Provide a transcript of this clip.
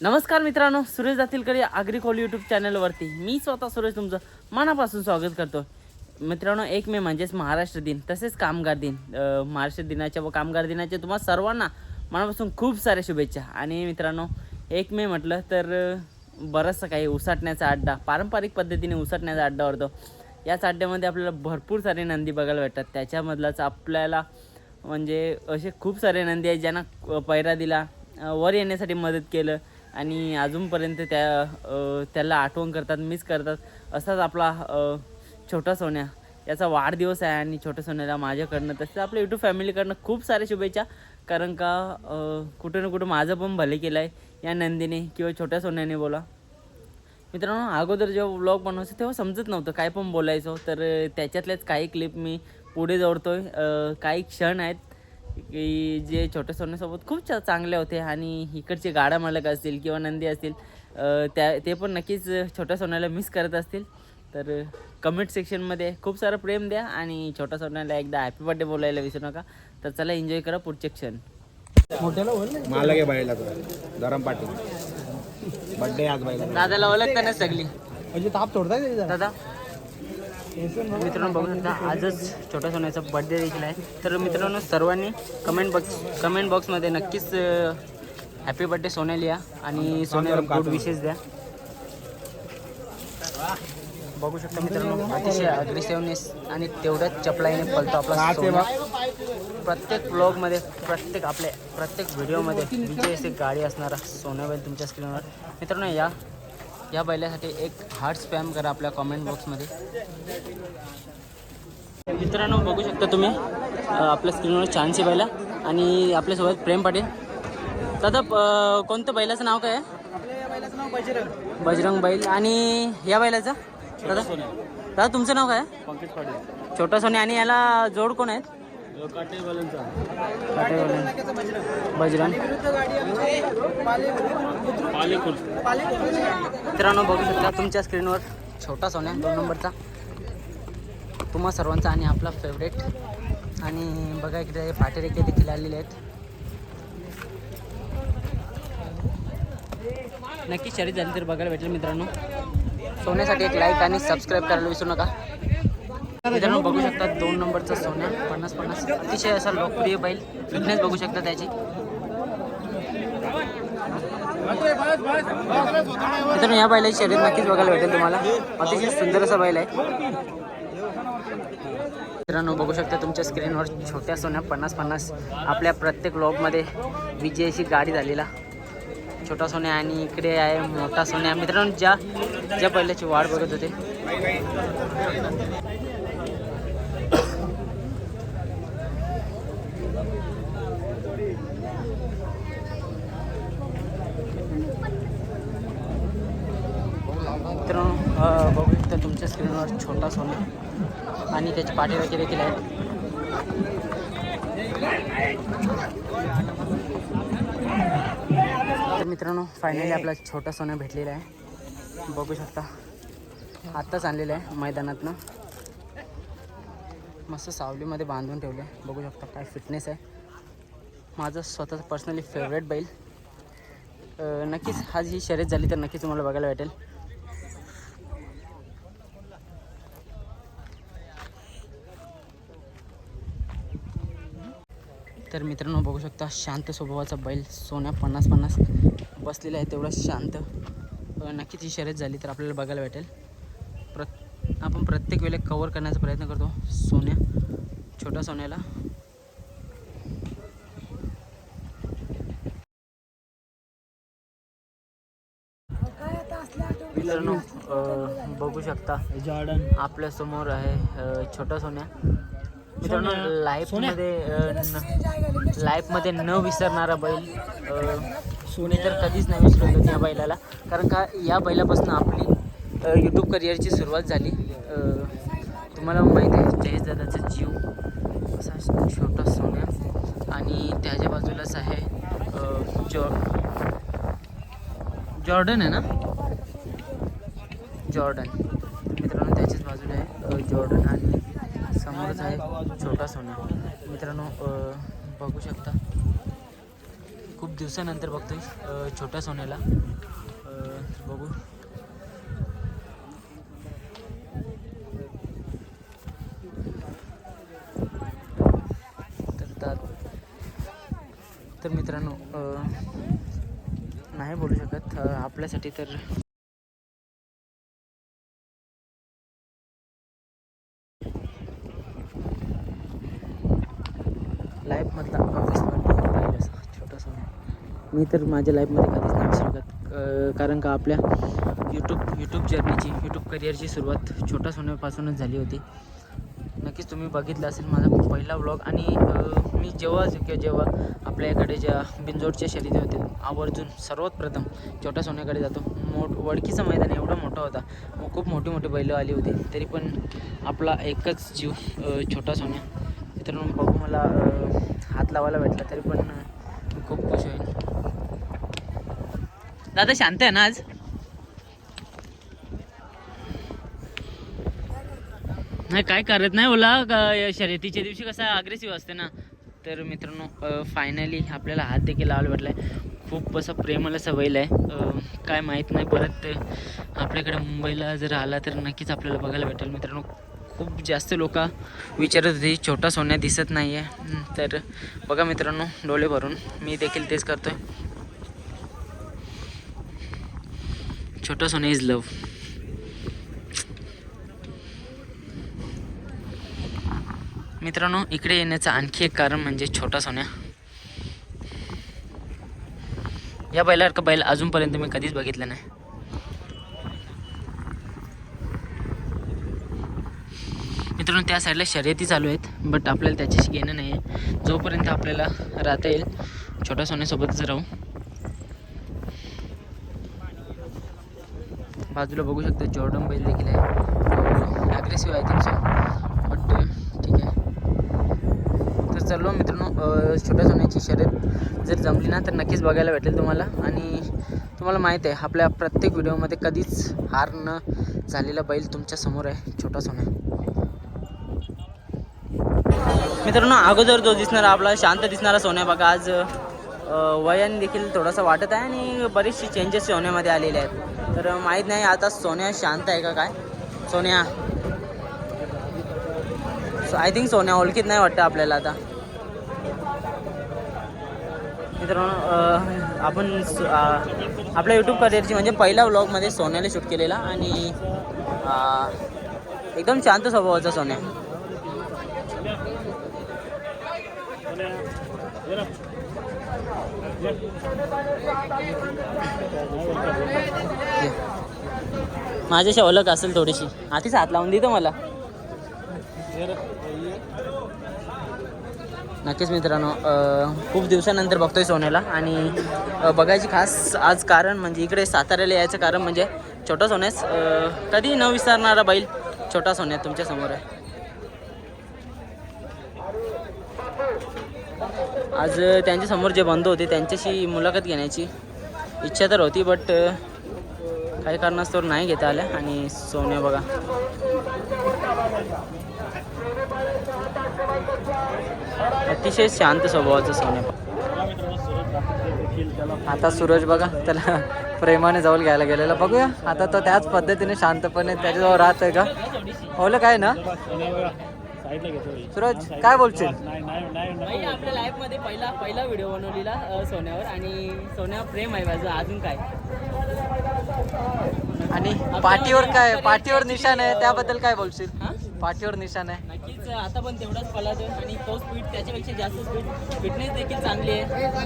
नमस्कार मित्रांनो सुरेश जातीलकडे या आग्रिकोल यूट्यूब चॅनलवरती. मी स्वतः सुरेश तुमचं मनापासून स्वागत करतो मित्रांनो एक मे म्हणजेच महाराष्ट्र दिन तसेच कामगार दिन. महाराष्ट्र दिनाच्या व कामगार दिनाच्या तुम्हा सर्वांना मनापासून खूप साऱ्या शुभेच्छा. आणि मित्रांनो एक मे म्हटलं तर बरंचसं काही उसाटण्याचा अड्डा पारंपरिक पद्धतीने उसाटण्याचा अड्डा होतो याच अड्ड्यामध्ये आपल्याला भरपूर सारे नंदी बघायला भेटतात. त्याच्यामधलाच आपल्याला म्हणजे असे खूप सारे नंदी आहेत ज्यांना पैरा दिला वर येण्यासाठी मदत केलं आणि अजूनपर्यंत त्या त्याला आठवण करतात मिस करतात. असाच आपला छोटा सोन्या. याचा वाढदिवस आहे आणि छोट्या सोन्याला माझ्याकडनं तसंच आपल्या यूट्यूब फॅमिलीकडनं खूप साऱ्या शुभेच्छा. कारण का कुठं ना कुठं माझं पण भले केलं आहे या नंदीने किंवा छोट्या सोन्याने बोला. मित्रांनो अगोदर जेव्हा व्लॉग बनवायचो तेव्हा समजत नव्हतं काय पण बोलायचो. तर त्याच्यातल्याच काही क्लिप मी पुढे जोडतो आहे काही क्षण आहेत की जे छोट्या सोन्यासोबत खूप चांगले होते आणि इकडचे गाडा मालक असतील किंवा नंदी असतील त्या ते पण नक्कीच छोट्या सोन्याला मिस करत असतील. तर कमेंट सेक्शनमध्ये खूप सारं प्रेम द्या आणि छोट्या सोन्याला एकदा हॅपी बर्थडे बोलायला विसरू नका. तर चला एन्जॉय करा पुढचे क्षण. मला घे बाईला गरम पाटील. बड्डे आज बाईला. दादाला ओळखता ना सगळी? म्हणजे ताप सोडताय दादा? मित्रांनो बघू शकता आजच छोट्या सोन्याचा बर्थडे देखील आहे. तर मित्रांनो सर्वांनी कमेंट बॉक्स कमेंट बॉक्समध्ये नक्कीच हॅपी बर्थडे सोन्या लिहा आणि सोन्याला गुड विशेष द्या. बघू शकता मित्रांनो अतिशय अग्रेसिव्हनेस आणि तेवढ्याच चपलाईने पलतो आपला सोन्या. प्रत्येक ब्लॉगमध्ये प्रत्येक आपल्या प्रत्येक व्हिडिओमध्ये विजय अशी गाडी असणारा सोन्याबैल तुमच्या स्क्रीनवर मित्रांनो या या बैलासाठी एक हार्ट स्पॅम करा आपल्या कॉमेंट बॉक्समध्ये मित्रांनो बघू शकता तुम्ही आपल्या स्क्रीनवर छानशी बैला आणि आपल्यासोबत प्रेम पाटील. दादा कोणतं बैलाचं नाव काय आहे? बजरंग बैल. आणि या बैलाचं? दादा? दादा तुमचं नाव काय आहे? पंकज पाटील. छोटा सोने आणि याला जोड कोण आहेत? बजरंग. मित्रांनो बघू शकता तुमच्या स्क्रीनवर छोटा सोन्या दोन नंबरचा. तुम्हा सर्वांचा आणि आपला फेवरेट आणि बघा इकडे पाटेरेखे देखील आलेले आहेत. नक्की शर्यत झाली तर बघायला भेटेल मित्रांनो. सोन्यासाठी एक लाईक आणि सबस्क्राईब करायला विसरू नका. मित्रांनो बघू शकता दोन नंबरचा सोन्या पन्नास पन्नास. अतिशय असा लोकप्रिय बैल. फिटनेस बघू शकता त्याची. मित्रांनो या बैलाची शर्यत नक्कीच बघायला भेटेल तुम्हाला. अतिशय सुंदर असा बैल आहे. मित्रांनो बघू शकता तुमच्या स्क्रीनवर छोट्या सोन्या पन्नास पन्नास. आपल्या प्रत्येक लॉकमध्ये विजयाची गाडी झालेला. छोटा सोन्या आणि इकडे आहे मोठा सोन्या. मित्रांनो ज्या ज्या पहिल्याची वाढ बघत होते मित्रांनो अं, बघू शकता स्क्रीनवर छोटा सोना. आणि त्याची पाठीराखी देखील आहेत. तर मित्रांनो फायनली आपला छोटा सोना भेटलेला आहे. बघू शकता आत्ताच आणलेलं आहे मैदानातनं. मस्त सावलीमध्ये बांधून ठेवले आहे बघू शकता काय फिटनेस आहे. माझं स्वतःचं पर्सनली फेवरेट बैल. नक्कीच आज ही शर्यत झाली तर नक्कीच तुम्हाला बघायला भेटेल. तर मित्रांनो बघू शकता शांत स्वभावाचा बैल सोन्या पन्नास पन्नास बसलेला आहे तेवढा शांत. नक्कीच ही शर्यत झाली तर आपल्याला बघायला भेटेल. प्रत आपण प्रत्येक वेळेला कवर करण्याचा प्रयत्न करतो सोन्या छोट्या सोन्याला. मित्रांनो बघू शकता आपल्यासमोर आहे छोटा सोन्या. मित्रांनो लाईफमध्ये लाईफमध्ये न विसरणारा बैल सोने तर कधीच नाही विसरत या बैलाला. कारण का या बैलापासून आपली यूट्यूब करिअरची सुरुवात झाली. तुम्हाला माहीत आहे जयेश दादाचा जीव असा छोटा सोन्या. आणि त्याच्या बाजूलाच आहे जॉ जॉर्डन आहे ना? जॉर्डन. मित्रांनो त्याच्याच बाजूला आहे जॉर्डन. आणि समोरच आहे छोटा सोना. मित्रांनो बघू शकता. खूप दिवसानंतर बघतोय छोट्या सोन्याला. बघू. तर तर मित्रांनो नाही बोलू शकत. आपल्यासाठी तर लाईफमधला ऑफिसमध्ये छोटा सोन्या मी तर माझ्या लाईफमध्ये कधीच नाही विसरू शकत कारण का आपल्या यूट्यूब यूट्यूब जर्नीची यूट्यूब करिअरची सुरुवात छोटा सोन्यापासूनच झाली होती. नक्कीच तुम्ही बघितलं असेल माझा पहिला व्लॉग आणि मी जेव्हा किंवा जेव्हा आपल्याकडे ज्या बिंजोडच्या शर्यती होते आवर्जून सर्वात प्रथम छोट्या सोन्याकडे जातो. मोठ वडकीचं मैदान एवढा मोठा होता. खूप मोठी मोठी बैलं आली होती. तरी पण आपला एकच जीव छोटा सोन्या. मित्रांनो बघू मला हात लावायला भेटला तरी पण खूप खुश होईल दादा शांत आहे ना आज? नाही काय करत नाही ओला. शर्यतीच्या दिवशी कसं अग्रेसिव्ह असते ना. तर मित्रांनो फायनली आपल्याला हात देखील लावायला भेटला आहे खूप असं प्रेमाला असं आहे काय माहीत नाही परत आपल्याकडे मुंबईला जर आला तर नक्कीच आपल्याला बघायला भेटेल. मित्रांनो खूप जास्त लोक विचारत होती छोटा सोन्या दिसत नाही आहे तर बघा मित्रांनो डोळे भरून. मी देखील तेच करतो आहे छोटा सोन्या इज लव मित्रांनो इकडे येण्याचं आणखी एक कारण म्हणजे छोटा सोन्या. या बैलासारखं बैल अजूनपर्यंत मी कधीच बघितलं नाही. मित्रांनो त्या साईडला शर्यती चालू आहेत बट आपल्याला त्याच्याशी घेणं नाही आहे जोपर्यंत आपल्याला राहता येईल छोट्या सोन्यासोबतच राहू. बाजूला बघू शकता जॉर्डन बैल देखील आहे. ॲग्रेसिव्ह आहे त्यांचं. बट ठीक आहे. तर चलो मित्रांनो छोट्या सोन्याची शर्यत जर जमली ना तर नक्कीच बघायला भेटेल तुम्हाला. आणि तुम्हाला माहीत आहे आपल्या प्रत्येक व्हिडिओमध्ये कधीच हार न झालेला बैल तुमच्यासमोर आहे छोटा सोन्या. मित्रांनो अगोदर जो दिसणारा आपला शांत दिसणारा सोन्या बघा. आज अ, वयाने देखील थोडासा वाटत आहे आणि बरेचसे चेंजेस सोन्यामध्ये आलेले आहेत. तर माहीत नाही आता सोन्या शांत आहे का काय? सोन्या. आय थिंक सोन्या ओळखीत नाही वाटतं आपल्याला आता. मित्रांनो आपण आपल्या यूट्यूब करिअरची म्हणजे पहिल्या व्लॉगमध्ये सोन्याला शूट केलेला आणि एकदम शांत स्वभावाचा सोन्या. माझ्याशी ओळख असेल थोडीशी. हातीच हात लावून देतो मला. नक्कीच मित्रांनो खूप दिवसानंतर बघतोय सोन्याला आणि बघायची खास आज कारण म्हणजे इकडे साताऱ्याला यायचं कारण म्हणजे छोटा सोन्यास कधी न विसरणारा बैल छोटा सोन्या तुमच्यासमोर आहे. आज त्यांच्यासमोर जे बंधू होते त्यांच्याशी मुलाखत घेण्याची इच्छा तर होती बट काही कारणास्तव नाही घेता आल्या. आणि सोन्या बघा. अतिशय शांत स्वभावाचं सोन्या आता सूरज बघा त्याला प्रेमाने जवळ घ्यायला गेलेला. बघूया आता तो त्याच पद्धतीने शांतपणे त्याच्याजवळ राहतोय आहे का? ओलं काय ना? सूरज काय बोलशील? आपल्या लाईफमध्ये पहिला पहिला व्हिडिओ बनवलेला सोन्यावर आणि सोन्यावर प्रेम आहे माझं. अजून काय? आणि पाठीवर काय? पाठीवर निशाण आहे. त्याबद्दल काय बोलशील? हा? पाठीवर निशाण आहे. नक्कीच आता पण तेवढाच पळतो आणि तो स्पीड त्याच्यापेक्षा जास्त स्पीड फिटनेस देखील चांगली आहे.